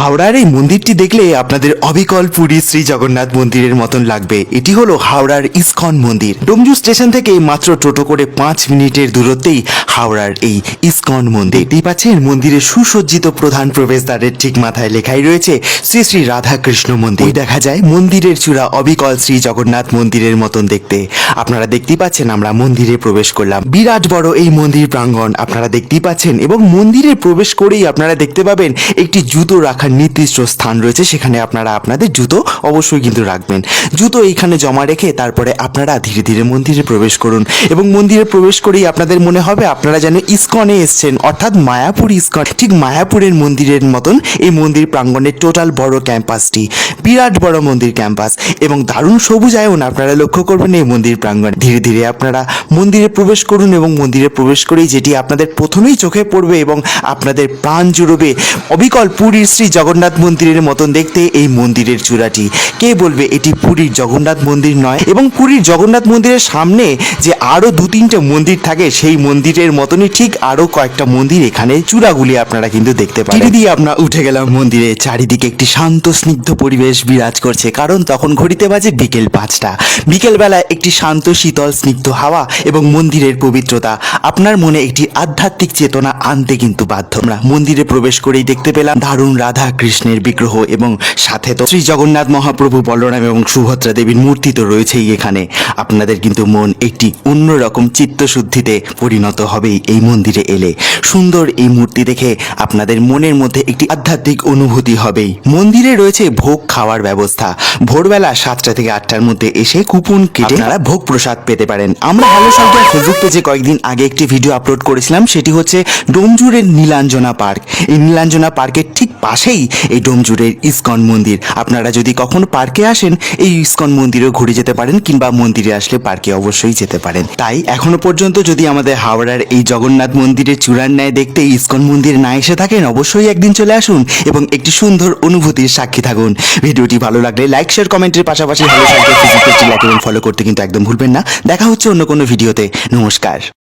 হাওড়ার এই মন্দিরটি দেখলে আপনাদের অবিকল পুরী শ্রী জগন্নাথ মন্দিরের মতন লাগবে। এটি হলো হাওড়ার ইসকন মন্দির। ডোমজু স্টেশন থেকে মাত্র টোটো করে পাঁচ মিনিটের দূরত্বেই হাওড়ার এই ইসকন মন্দির। দেখতেই পাচ্ছেন মন্দিরের সুসজ্জিত প্রধান প্রবেশদ্বারের ঠিক মাথায় লেখাই রয়েছে শ্রী শ্রী রাধা কৃষ্ণ মন্দির দেখা যায় মন্দিরের চূড়া অবিকল শ্রী জগন্নাথ মন্দিরের মতন দেখতে। আপনারা দেখতেই পাচ্ছেন আমরা মন্দিরে প্রবেশ করলাম। বিরাট বড় এই মন্দির প্রাঙ্গণ আপনারা দেখতেই পাচ্ছেন এবং মন্দিরে প্রবেশ করেই আপনারা দেখতে পাবেন একটি জুতো রাখার নির্দিষ্ট স্থান রয়েছে, সেখানে আপনারা আপনাদের জুতো অবশ্যই কিন্তু রাখবেন। জুতো এইখানে জমা রেখে তারপরে আপনারা ধীরে ধীরে মন্দিরে প্রবেশ করুন এবং মন্দিরে প্রবেশ করেই আপনাদের মনে হবে আপনারা যেন ইস্কনে এসছেন, অর্থাৎ মায়াপুর ইস্কন। ঠিক মায়াপুরের মন্দিরের মতন এই মন্দির প্রাঙ্গণের টোটাল বড় ক্যাম্পাসটি বিরাট বড় মন্দির ক্যাম্পাস এবং দারুণ সবুজ আয়ন আপনারা লক্ষ্য করবেন এই মন্দির প্রাঙ্গণ। ধীরে ধীরে আপনারা মন্দিরে প্রবেশ করুন এবং মন্দিরে প্রবেশ করেই যেটি আপনাদের প্রথমেই চোখে পড়বে এবং আপনাদের প্রাণ জুড়বে অবিকল পুরীর শ্রী জগন্নাথ মন্দিরের মতন দেখতে এই মন্দিরের চূড়াটি। কে বলবে এটি পুরীর জগন্নাথ মন্দির নয় এবং পুরীর জগন্নাথ মন্দিরের সামনে যে আরও দু তিনটে মন্দির থাকে সেই মন্দিরের মতনই ঠিক আরও কয়েকটা মন্দির এখানে চূড়াগুলি আপনারা কিন্তু দেখতে পারেন দিয়ে আমরা উঠে গেলাম মন্দিরে চারিদিকে একটি শান্ত, স্নিগ্ধ পরিবেশ। বিরাজ করছে, কারণ তখন ঘড়িতে বাজে বিকেল পাঁচটা। বিকেলবেলায় একটি শান্ত, শীতল, স্নিগ্ধ হাওয়া এবং মন্দিরের পবিত্রতা। আপনার মনে একটি আধ্যাত্মিক চেতনা আনতে কিন্তু বাধ্য। আমরা মন্দিরে প্রবেশ করেই দেখতে পেলাম দারুণ রাধা কৃষ্ণের বিগ্রহ এবং সাথে তো শ্রী জগন্নাথ মহাপ্রভু বলরাম এবং সুভদ্রা দেবীর মূর্তি তো রয়েছেই এখানে। আপনাদের কিন্তু মন একটি অন্যরকম চিত্তশুদ্ধিতে পরিণত হবেই এই মন্দিরে এলে। সুন্দর এই মূর্তি দেখে আপনাদের মনের মধ্যে একটি আধ্যাত্মিক অনুভূতি হবেই। মন্দিরে রয়েছে ভোগ খাওয়ার ব্যবস্থা। ভোরবেলা সাতটা থেকে আটটার মধ্যে এসে কুপন কেটে আপনারা ভোগ প্রসাদ পেতে পারেন। আমরা হ্যালো সংখ্যা ফেসবুক পেজে কয়েকদিন আগে একটি ভিডিও আপলোড করেছিলাম। সেটি হচ্ছে ডোমজুরের নীলাঞ্জনা পার্ক। এই নীলাঞ্জনা পার্কের ঠিক পাশেই এই ডোমজুরের ইস্কন মন্দির। আপনারা যদি কখনো পার্কে আসেন, এই ইস্কন মন্দিরেও ঘুরে যেতে পারেন কিংবা মন্দিরে আসলে পার্কে অবশ্যই যেতে পারেন। তাই এখনও পর্যন্ত যদি আমাদের হাওড়ার এই জগন্নাথ মন্দিরের চূড়ার ন্যায় দেখতে ইস্কন মন্দির না এসে থাকেন, অবশ্যই একদিন চলে আসুন এবং একটি সুন্দর অনুভূতির সাক্ষী থাকুন। ভিডিওটি ভালো লাগলে লাইক শেয়ার কমেন্টের পাশাপাশি ভালো ফেসবুক পেজটি লাইক এবং ফলো করতে কিন্তু একদম ভুলবেন না। দেখা হচ্ছে অন্য কোনো ভিডিওতে। নমস্কার।